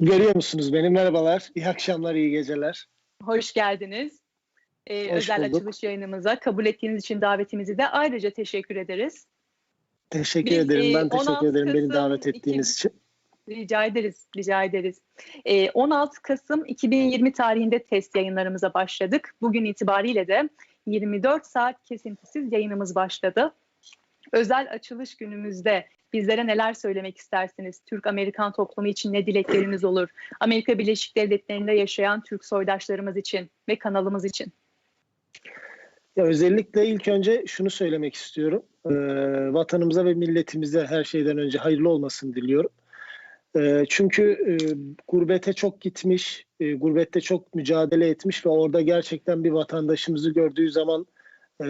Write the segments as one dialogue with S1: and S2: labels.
S1: Görüyor musunuz beni? Merhabalar. İyi akşamlar, iyi geceler.
S2: Hoş geldiniz. Ee,
S1: Hoş
S2: özel
S1: bulduk.
S2: açılış yayınımıza kabul ettiğiniz için davetimizi de ayrıca teşekkür ederiz.
S1: Teşekkür
S2: Biz,
S1: ederim.
S2: e,
S1: Ben teşekkür
S2: 16
S1: ederim beni
S2: Kasım
S1: davet ettiğiniz için.
S2: Rica ederiz, rica ederiz. Ee, 16 Kasım 2020 tarihinde test yayınlarımıza başladık. Bugün itibariyle de 24 saat kesintisiz yayınımız başladı. Özel açılış günümüzde bizlere neler söylemek istersiniz? Türk-Amerikan toplumu için ne dilekleriniz olur? Amerika Birleşik Devletleri'nde yaşayan Türk soydaşlarımız için ve kanalımız için.
S1: Ya özellikle ilk önce şunu söylemek istiyorum. Ee, vatanımıza ve milletimize her şeyden önce hayırlı olmasını diliyorum. Ee, çünkü e, gurbete çok gitmiş, e, gurbette çok mücadele etmiş ve orada gerçekten bir vatandaşımızı gördüğü zaman e,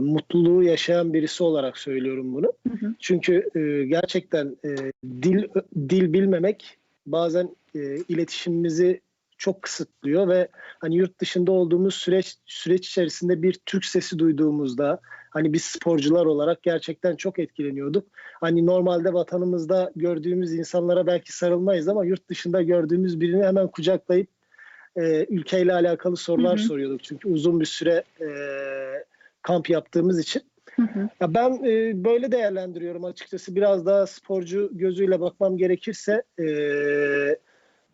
S1: mutluluğu yaşayan birisi olarak söylüyorum bunu.
S2: Hı hı.
S1: Çünkü e, gerçekten e, dil dil bilmemek bazen e, iletişimimizi çok kısıtlıyor ve hani yurt dışında olduğumuz süreç süreç içerisinde bir Türk sesi duyduğumuzda hani biz sporcular olarak gerçekten çok etkileniyorduk. Hani normalde vatanımızda gördüğümüz insanlara belki sarılmayız ama yurt dışında gördüğümüz birini hemen kucaklayıp e, ülkeyle alakalı sorular
S2: Hı hı.
S1: soruyorduk. Çünkü uzun bir süre e, kamp yaptığımız için.
S2: Hı hı.
S1: Ya ben e, böyle değerlendiriyorum açıkçası. Biraz daha sporcu gözüyle bakmam gerekirse e,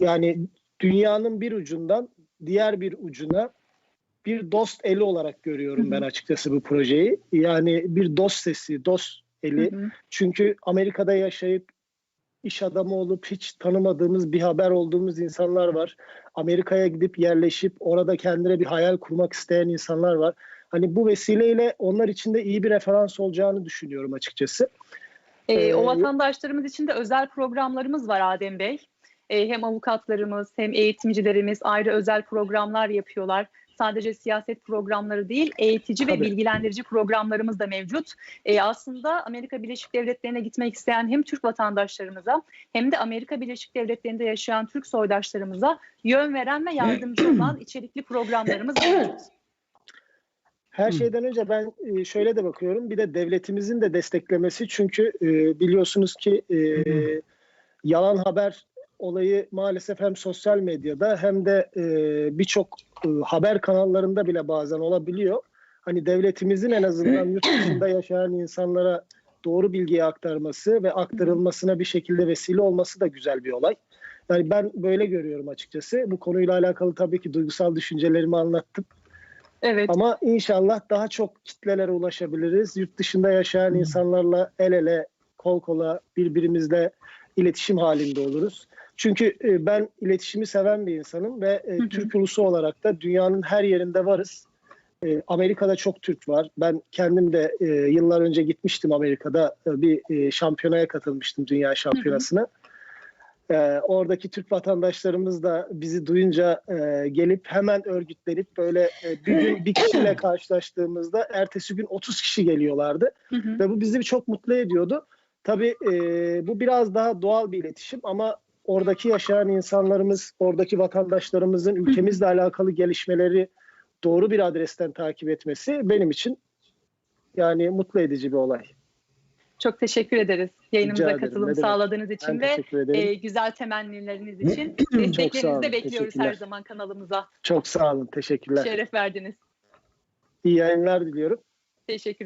S1: yani dünyanın bir ucundan diğer bir ucuna bir dost eli olarak görüyorum
S2: Hı hı.
S1: ben açıkçası bu projeyi. Yani bir dost sesi, dost eli.
S2: Hı hı.
S1: Çünkü Amerika'da yaşayıp iş adamı olup hiç tanımadığımız bir haber olduğumuz insanlar var. Amerika'ya gidip yerleşip orada kendine bir hayal kurmak isteyen insanlar var. Hani bu vesileyle onlar için de iyi bir referans olacağını düşünüyorum açıkçası.
S2: Ee,
S1: Ee,
S2: o vatandaşlarımız için de özel programlarımız var Adem Bey. Ee, hem avukatlarımız hem eğitimcilerimiz ayrı özel programlar yapıyorlar. Sadece siyaset programları değil, eğitici ve
S1: Tabii.
S2: bilgilendirici programlarımız da mevcut. Ee, aslında Amerika Birleşik Devletleri'ne gitmek isteyen hem Türk vatandaşlarımıza hem de Amerika Birleşik Devletleri'nde yaşayan Türk soydaşlarımıza yön veren ve yardımcı olan içerikli programlarımız mevcut.
S1: Her
S2: Hı.
S1: şeyden önce ben e, şöyle de bakıyorum. Bir de devletimizin de desteklemesi. Çünkü e, biliyorsunuz ki e, yalan haber olayı maalesef hem sosyal medyada hem de birçok haber kanallarında bile bazen olabiliyor. Hani devletimizin en azından yurt dışında yaşayan insanlara doğru bilgiyi aktarması ve aktarılmasına bir şekilde vesile olması da güzel bir olay. Yani ben böyle görüyorum açıkçası. Bu konuyla alakalı tabii ki duygusal düşüncelerimi anlattım.
S2: Evet.
S1: Ama inşallah daha çok kitlelere ulaşabiliriz. Yurt dışında yaşayan insanlarla el ele, kol kola birbirimizle iletişim halinde oluruz. Çünkü e, ben iletişimi seven bir insanım ve e,
S2: Hı hı.
S1: Türk ulusu olarak da dünyanın her yerinde varız. E, Amerika'da çok Türk var. Ben kendim de yıllar önce gitmiştim Amerika'da bir şampiyonaya katılmıştım dünya şampiyonasına. E, oradaki Türk vatandaşlarımız da bizi duyunca e, gelip hemen örgütlenip böyle e, bir gün bir kişiyle karşılaştığımızda ertesi gün 30 kişi geliyorlardı
S2: Hı hı.
S1: ve bu bizi çok mutlu ediyordu. Tabii e, bu biraz daha doğal bir iletişim ama oradaki yaşayan insanlarımız, oradaki vatandaşlarımızın ülkemizle alakalı gelişmeleri doğru bir adresten takip etmesi benim için yani mutlu edici bir olay.
S2: Çok teşekkür ederiz yayınımıza
S1: Rica
S2: katılım sağladığınız için ve e, güzel temennileriniz için. Desteklerinizi de bekliyoruz her zaman kanalımıza.
S1: Çok sağ olun, teşekkürler.
S2: Şeref verdiniz.
S1: İyi yayınlar diliyorum.
S2: Teşekkür